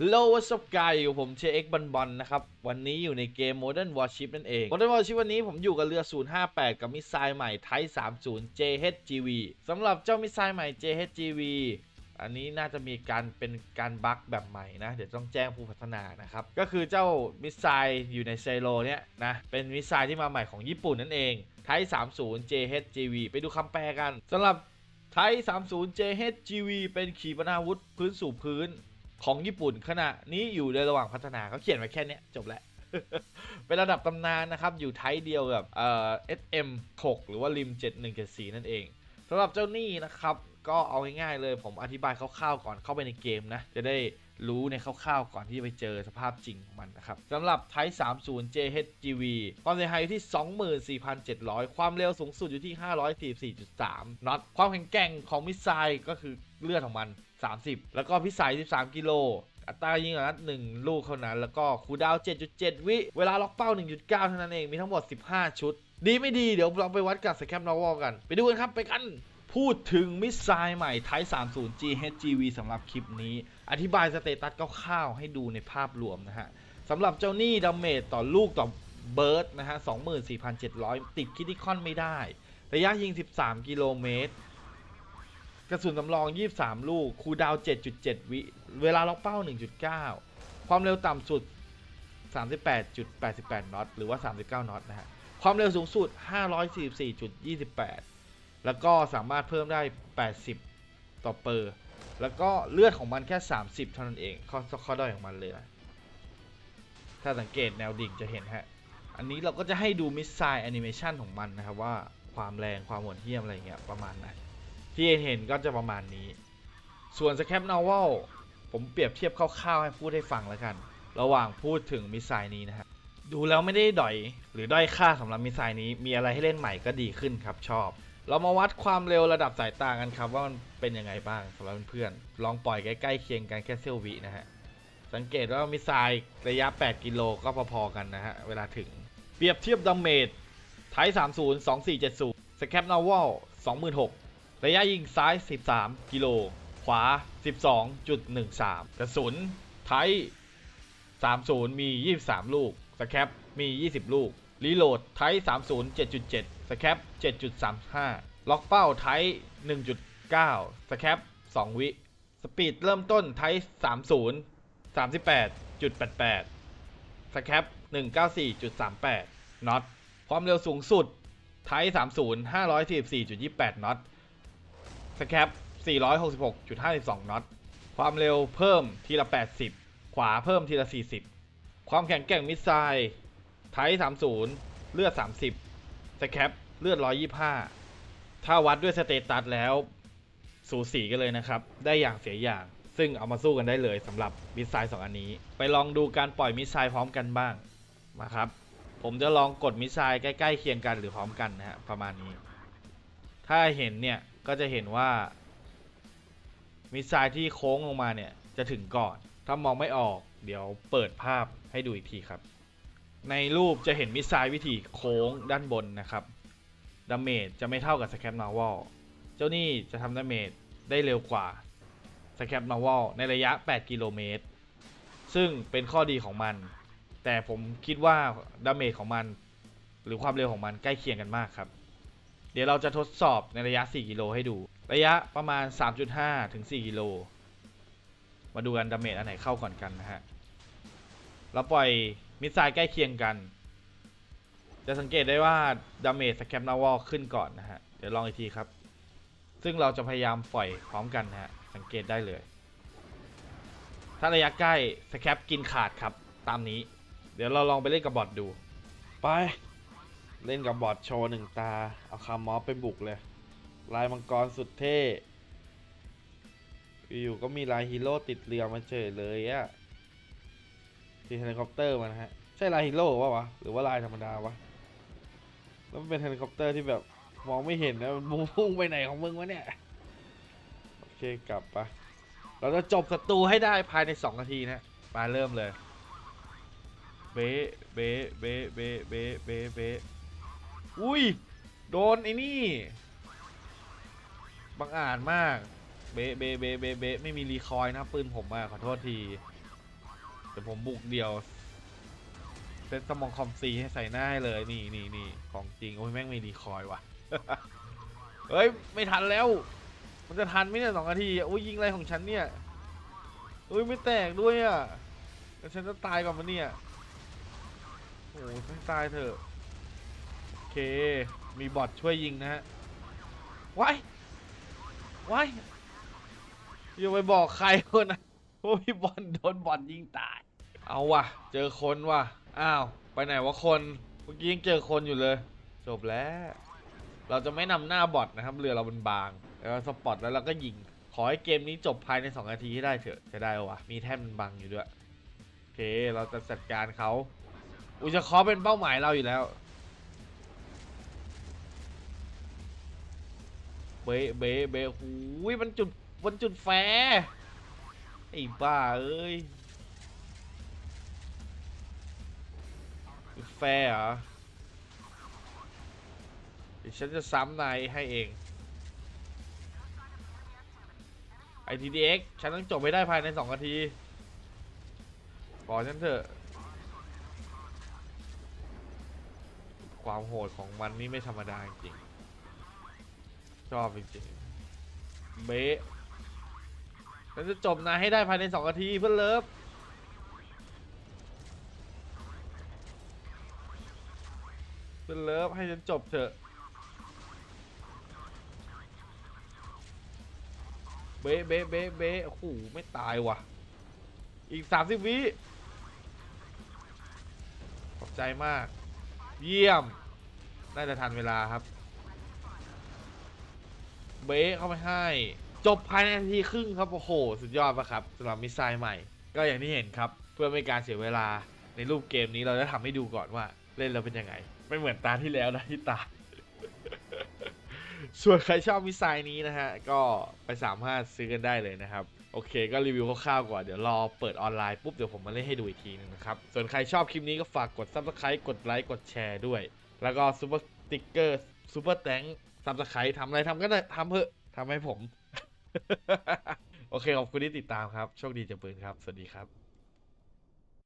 Hello what's up guys อยู่ผมเชเอ็กบันบอลนะครับ วันนี้อยู่ในเกม Modern Warship นั่นเอง Modern Warship วันนี้ผมอยู่กับเรือ 058 กับมิสไซล์ใหม่ Type 30 JHGV สำหรับเจ้ามิสไซล์ใหม่ JHGV อันนี้น่าจะมีการเป็นการบั๊กแบบใหม่นะ เดี๋ยวต้องแจ้งผู้พัฒนานะครับ ก็คือเจ้ามิสไซล์อยู่ในเซโลเนี่ยนะ เป็นมิสไซล์ที่มาใหม่ของญี่ปุ่นนั่นเอง Type 30 JHGV ไปดูคำแปลกันสำหรับไทย30 JHGV เป็นขีปนาวุธพื้นสู่พื้น ของญี่ปุ่นขณะนี้อยู่ในระหว่างพัฒนาเขาเขียนไว้แค่นี้จบแล้วเป็นระดับตำนานนะครับ อยู่ไทยเดียวกับเอ่อ SM 6 หรือว่าริม 7174 นั่นเองสำหรับเจ้านี่นะครับ ก็เอาง่ายๆเลยผมอธิบายคร่าวๆก่อนเข้าไปในเกมนะ จะได้ รู้ในคร่าวๆก่อนที่จะไปเจอสภาพจริงของมันนะครับสำหรับ Type 30 JHGV ความเสียหายอยู่ที่ 24,700 ความเร็วสูงสุดอยู่ที่ 544.3น็อตความแข็งแกร่งของมิสไซล์ก็คือเลือดของมัน 30 แล้วก็พิสัย 13 กิโลอัตรายิงนัด1ลูกเท่านั้น แล้วก็คูดาว 7.7 วิ เวลาล็อกเป้า 1.9 เท่านั้นเอง มีทั้งหมด 15 ชุด ดีไม่ดี เดี๋ยวเราไปวัดกับสแคปนอวอลกัน ไปดูกันครับ ไปกัน พูดถึงมิสไซล์ใหม่ Type 30 GHGV สำหรับคลิปนี้ อธิบายสเตตัสคร่าวๆให้ดูในภาพรวมนะฮะสำหรับเจ้านี่ดาเมจต่อลูกต่อเบิร์ดนะฮะ 24,700 ติดคิดิคอนไม่ได้ ระยะยิง 13 กิโลเมตร กระสุนสำรอง 23 ลูก คูลดาว 7.7 วิ เวลาล็อกเป้า 1.9 ความเร็วต่ำสุด 38.88 น็อต หรือว่า 39 น็อตนะฮะ ความเร็วสูงสุด 544.28 แล้วก็สามารถเพิ่มได้ 80 ต่อเปอร์ แล้วก็เลือดของมันแค่ 30 เท่านั้นเองข้อข้อด้อยของมันเลยนะถ้าสังเกตแนวดิ่งจะเห็นฮะ อันนี้เราก็จะให้ดูมิสไซล์แอนิเมชันของมันนะครับว่าความแรงความโหดเหี้ยมอะไรเงี้ยประมาณไหนที่เห็นก็จะประมาณนี้ ส่วนสแคปนอวลผมเปรียบเทียบคร่าวๆให้พูดให้ฟังแล้วกัน ระหว่างพูดถึงมิสไซล์นี้นะฮะดูแล้วไม่ได้ด่อย หรือด้อยค่าสำหรับมิสไซล์นี้มีอะไรให้เล่นใหม่ก็ดีขึ้นครับชอบ เรามาวัดความเร็วระดับสายตากันครับ ว่ามันเป็นยังไงบ้างสำหรับเพื่อนๆลองปล่อยใกล้ๆเคียงกันแค่เซลวินะฮะ สังเกตว่ามิสไซล์ระยะ 8 กิโลก็พอๆกันนะฮะ เวลาถึง เปรียบเทียบดาเมจไทย30 2470 สแคปนอวล26,000 ระยะยิงซ้าย 13 กิโล ขวา 12.13 กระสุนไทย30 มี 23 ลูก สแคปมี 20 ลูก รีโหลดไทย30 7.7 สแคป7.35 ล็อกเป้าไทย1.9 สแคป2 วิ สปีดเริ่มต้นไทย30 38.88 สแคป194.38 น็อต ความเร็วสูงสุดไทย30 544.28 น็อต สแคป466.52 น็อต ความเร็วเพิ่มทีละ 80 ขวาเพิ่มทีละ 40 ความแข็งแกร่งมิสไซล์ ไทสามศูนย30เลือด30สแคปเลือด125ถ้าวัดด้วยสเตตัสแล้ว สูสีกันเลยนะครับ ได้อย่างเสียอย่าง ซึ่งเอามาสู้กันได้เลยสำหรับมิสไซล์สองอันนี้ ไปลองดูการปล่อยมิสไซล์พร้อมกันบ้างมาครับ ผมจะลองกดมิสไซล์ใกล้ๆเคียงกันหรือพร้อมกันนะฮะประมาณนี้ ถ้าเห็นเนี่ยก็จะเห็นว่ามิสไซล์ที่โค้งลงมาเนี่ยจะถึงก่อน ถ้ามองไม่ออก เดี๋ยวเปิดภาพให้ดูอีกทีครับ ในรูปจะเห็นมิสไซล์วิธีโค้งด้านบนนะครับดาเมจจะไม่เท่ากับสแคปนอวลเจ้านี่จะทำดาเมจได้เร็วกว่าสแคปนอวลในระยะ 8 กิโลเมตร ซึ่งเป็นข้อดีของมัน แต่ผมคิดว่าดาเมจของมัน หรือความเร็วของมันใกล้เคียงกันมากครับ เดี๋ยวเราจะทดสอบในระยะ 4 กิโลให้ดู ระยะประมาณ 3.5 ถึง 4 กิโล มาดูกันดาเมจอันไหนเข้าก่อนกันนะฮะ เราปล่อย มิสไซล์ใกล้เคียงกัน จะสังเกตได้ว่าดาเมจสแคปนาวอลขึ้นก่อนนะฮะ เดี๋ยวลองอีกทีครับ ซึ่งเราจะพยายามปล่อยพร้อมกันนะฮะ สังเกตได้เลย ถ้าระยะใกล้สแคปกินขาดครับ ตามนี้ เดี๋ยวเราลองไปเล่นกับบอทดู ไป เล่นกับบอทโชว์หนึ่งตา เอาคามอฟไปบุกเลย ลายมังกรสุดเท่ อยู่ๆก็มีลายฮีโร่ติดเรือมาเฉยเลยอะ ที่เฮลิคอปเตอร์มันนะฮะ ใช่ลายฮีโร่ปะวะ หรือว่าลายธรรมดาวะ แล้วมันเป็นเฮลิคอปเตอร์ที่แบบมองไม่เห็นนะมันมุ่งไปไหนของมึงวะเนี่ย โอเคกลับปะเราจะจบศัตรูให้ได้ภายใน 2 นาทีนะ มาเริ่มเลย เบะเบะเบะเบะเบะเบะเบะอุ้ย โดนไอ้นี่ บังอาจมาก เบะเบะเบะเบะเบะไม่มีรีคอยนะปืนผมอะขอโทษที เดี๋ยวผมบุกเดียว เซตสมองคอมซีให้ใส่หน้าให้เลยนี่นี่นี่ของจริง โอ้ยแม่งไม่ดีคอยว่ะ เฮ้ย ไม่ทันแล้ว มันจะทันไหมเนี่ยสองนาทีโอ้ยยิงอะไรของฉันเนี่ยเฮ้ยไม่แตกด้วยอะแล้วฉันจะตายก่อนมันเนี่ยโอ้ยไม่ตายเถอะโอเค มีบอทช่วยยิงนะฮะไว้ายว้อย่าไปบอกใครคนนะโอ้ยบอลโดนบอลยิงตาย เอาว่ะ เจอคนว่ะ อ้าว ไปไหนวะคน เมื่อกี้ยังเจอคนอยู่เลย จบแล้ว เราจะไม่นำหน้าบอทนะครับ เรือเราเป็นบางแล้วสปอตแล้วเราก็ยิง ขอให้เกมนี้จบภายใน 2 นาทีให้ได้เถอะ จะได้วะ มีแท่นมันบังอยู่ด้วย โอเค เราจะจัดการเขา อุจะคอเป็นเป้าหมายเราอยู่แล้ว เบะเบะเบะหูยมันจุดมันจุดแฟไอ้บ้าเอ้ย ฟเหรอเดี๋ยวฉันจะซ้ำนายให้เอง ITDX ฉันต้องจบไปได้ภายใน2นาทีขอฉันเถอะ ความโหดของมันนี่ไม่ธรรมดาจริงๆชอบจริงๆเบะฉันจะจบนายให้ได้ภายใน2นาทีเพื่อนเลิฟ เพื่อนเลิฟให้ฉันจบเถอะ เบะเบะเบะเบะโอ้โหไม่ตายว่ะ อีก30วิขอบใจมาก เยี่ยม น่าจะทันเวลาครับ เบะเข้าไปให้ จบภายในนาทีครึ่งครับ โอ้โห สุดยอดปะครับสำหรับมิสไซล์ใหม่ ก็อย่างที่เห็นครับ เพื่อไม่การเสียเวลา ในรูปเกมนี้เราจะทำให้ดูก่อนว่าเล่นแล้วเป็นยังไง ไม่เหมือนตาที่แล้วนะที่ตา ส่วนใครชอบมิสไซนี้นะฮะ ก็ไปสามารถซื้อกันได้เลยนะครับ โอเค ก็รีวิวคร่าวๆก่อนเดี๋ยวรอเปิดออนไลน์ปุ๊บ เดี๋ยวผมมาเล่นให้ดูอีกทีนึงนะครับ ส่วนใครชอบคลิปนี้ก็ฝากกด subscribe กดไลค์กดแชร์ด้วย แล้วก็ซูเปอร์สติ๊กเกอร์ซูเปอร์แตงซับสไครต์ทำอะไรทำก็ได้ทำเถอะทำให้ผม โอเคขอบคุณที่ติดตามครับ โชคดีเจะปืนครับ สวัสดีครับ